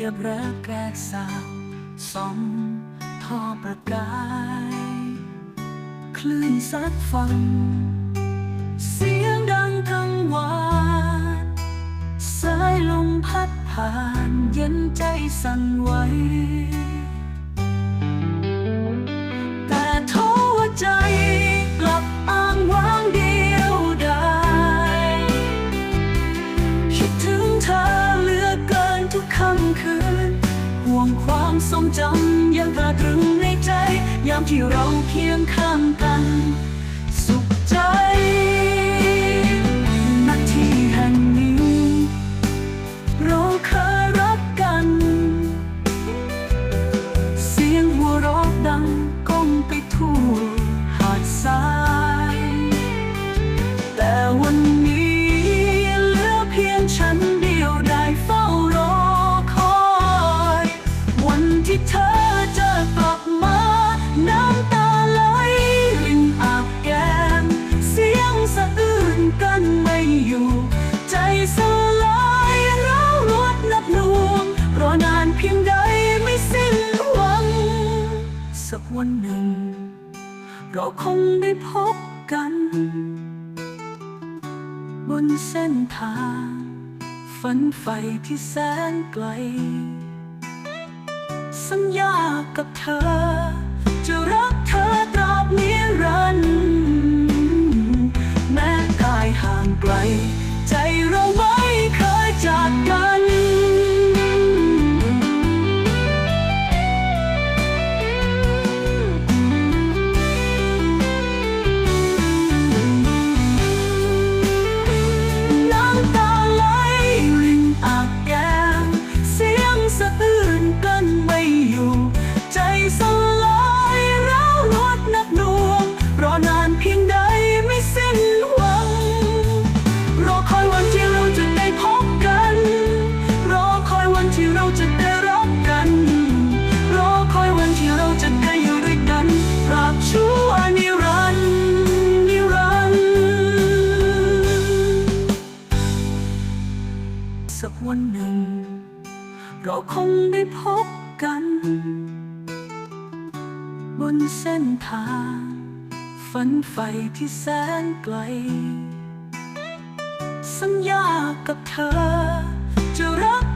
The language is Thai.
ย่าเบิกแรกสาวสองท่อประกาย คลื่นซัดฟัง เสียงดังทั้งวานสายลมพัดผ่านเย็นใจสั่นไหว ทรงจำยังตราตรึงในใจ ยามที่เราเคียงข้างกัน สุขใจ วันหนึ่ง เราคงได้พบกัน บนเส้นทางฝันใฝ่ที่แสนไกล สัญญากับเธอจะรัก เราคงได้พบกัน บนเส้นทางฝันใฝ่ที่แสนไกล สัญญากับเธอจะรัก